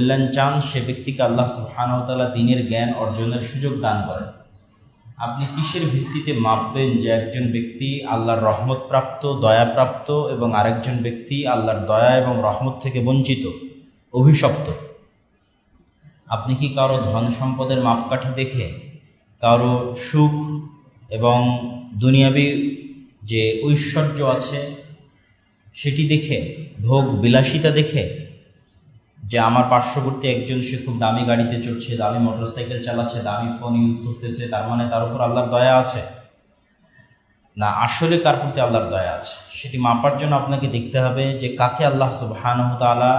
কল্যাণ চান সে ব্যক্তিকে আল্লাহ সুবহানাহু দিনের জ্ঞান অর্জনের সুযোগ দান করেন। আপনি কিসের ভিত্তিতে মাপবেন যে একজন ব্যক্তি আল্লাহর রহমত প্রাপ্ত দয়াপ্রাপ্ত এবং আরেকজন ব্যক্তি আল্লাহর দয়া এবং রহমত থেকে বঞ্চিত, অভিশপ্ত? আপনি কি কারও ধন সম্পদের মাপকাঠি দেখে, কারও সুখ এবং দুনিয়াবি যে ঐশ্বর্য আছে, সেটি দেখে, ভোগ বিলাসিতা দেখে যে আমার পার্শ্ববর্তী একজন, সে খুব দামি গাড়িতে চড়ছে, দামি মোটরসাইকেল চালাচ্ছে, দামি ফোন ইউজ করতেছে, তার মানে তার উপর আল্লাহর দয়া আছে। না, আসলে কার প্রতি আল্লাহর দয়া আছে? সেটি মাপার জন্য আপনাকে দেখতে হবে যে কাকে আল্লাহ সুবহানাহু তাআলা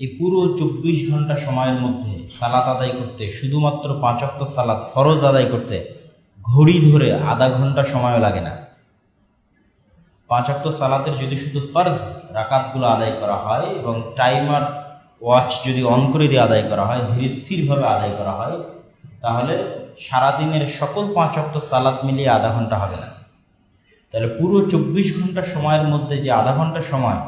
এই পুরো চব্বিশ ঘণ্টা সময়ের মধ্যে সালাত আদায় করতে, শুধুমাত্র পাঁচক্ত সালাত ফরজ আদায় করতে ঘড়ি ধরে আধা ঘণ্টা সময়ও লাগে না। পাঁচক্ত সালাতের যদি শুধু ফার্জ রাকাতগুলো আদায় করা হয় এবং টাইমার ওয়াচ যদি অন করে দিয়ে আদায় করা হয় ধীরে স্থিরভাবে আদায় করা হয়, তাহলে সারাদিনের সকল পাঁচ অক্ট সালাত মিলিয়ে আধা ঘণ্টা হবে না। তাহলে পুরো চব্বিশ ঘণ্টা সময়ের মধ্যে যে আধা ঘণ্টা সময়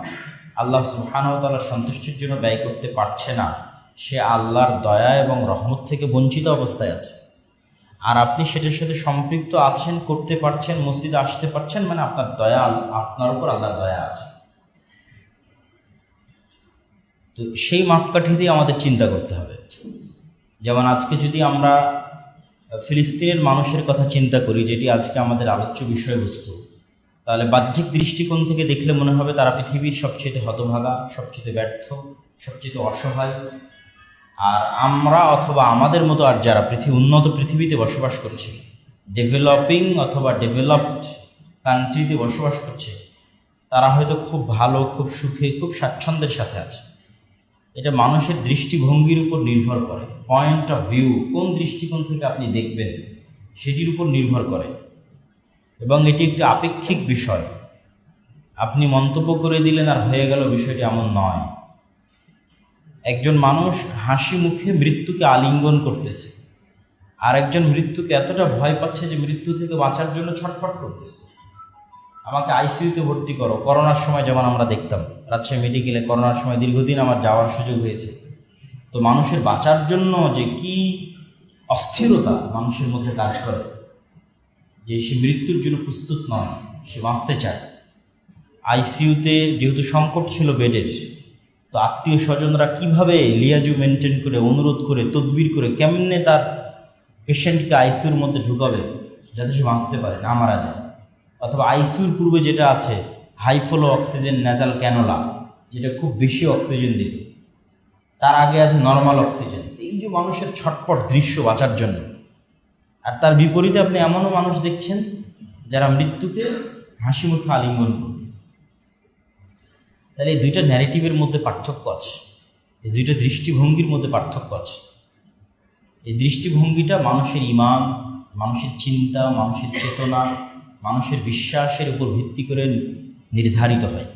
আল্লাহ সুবহানাহু সন্তুষ্টির জন্য ব্যয় করতে পারছে না, সে আল্লাহর দয়া এবং রহমত থেকে বঞ্চিত অবস্থায় আছে। আর আপনি সেটার সাথে সম্পৃক্ত আছেন, করতে পারছেন, মসজিদে আসতে পারছেন মানে আপনার দয়া, আপনার উপর আল্লাহর দয়া আছে। তো সেই মাপকাঠি দিয়ে আমাদের চিন্তা করতে হবে। যেমন আজকে যদি আমরা ফিলিস্তিনের মানুষের কথা চিন্তা করি, যেটি আজকে আমাদের আলোচ্য বিষয়বস্তু, তাহলে বাহ্যিক দৃষ্টিকোণ থেকে দেখলে মনে হবে তারা পৃথিবীর সবচেয়ে হতভাগা, সবচেয়ে ব্যর্থ, সবচেয়ে অসহায়। আর আমরা অথবা আমাদের মতো আর যারা পৃথিবী, উন্নত পৃথিবীতে বসবাস করছে, ডেভেলপিং অথবা ডেভেলপড কান্ট্রিতে বসবাস করছে, তারা হয়তো খুব ভালো, খুব সুখে, খুব স্বাচ্ছন্দ্যের সাথে আছে। এটা মানুষের দৃষ্টিভঙ্গির উপর নির্ভর করে। পয়েন্ট অফ ভিউ কোন দৃষ্টিকোণ থেকে আপনি দেখবেন সেটির উপর নির্ভর করে। এবং এটি একটি আপেক্ষিক বিষয়। আপনি মন্তব্য করে দিলেন আর হয়ে গেল বিষয়টি এমন নয়। একজন মানুষ হাসি মুখে মৃত্যুকে আলিঙ্গন করতেছে। আর একজন মৃত্যুকে এতটা ভয় পাচ্ছে যে মৃত্যু থেকে বাঁচার জন্য ছটফট করতেছে। আমাকে আইসিইউতে ভর্তি করো। করোনার সময় যেমন আমরা দেখতাম, রাজশাহী মেডিকেলে করোনার সময় দীর্ঘদিন আমার যাওয়ার সুযোগ হয়েছে। তো মানুষের বাঁচার জন্য যে কি অস্থিরতা মানুষের মধ্যে কাজ করে, যে সে মৃত্যুর জন্য প্রস্তুত নয়, সে বাঁচতে চায়। আইসিইউতে যেহেতু সংকট ছিল বেডের, তো আত্মীয় স্বজনরা কীভাবে লিয়াজু মেনটেন করে, অনুরোধ করে, তদবির করে কেমনে তার পেশেন্টকে আইসিইউর মধ্যে ঢুকাবে যাতে সে বাঁচতে পারে, না মারা যায়? অথবা আইসিউর পূর্বে যেটা আছে, হাইফ্লো অক্সিজেন ন্যাজাল ক্যানোলা, যেটা খুব বেশি অক্সিজেন দিত। তার আগে আছে নর্মাল অক্সিজেন। এই যে মানুষের ছটপট দৃশ্য বাঁচার জন্য। আর তার বিপরীতে আপনি এমনও মানুষ দেখছেন, যারা মৃত্যুকে হাসি মুখে আলিঙ্গন করতেছে। তাহলে এই দুইটা ন্যারেটিভের মধ্যে পার্থক্য আছে। এই দুইটা দৃষ্টিভঙ্গির মধ্যে পার্থক্য আছে। এই দৃষ্টিভঙ্গিটা মানুষের ইমান, মানুষের চিন্তা, মানুষের চেতনা মানুষের বিশ্বাসের উপর ভিত্তি করে নির্ধারিত হয়।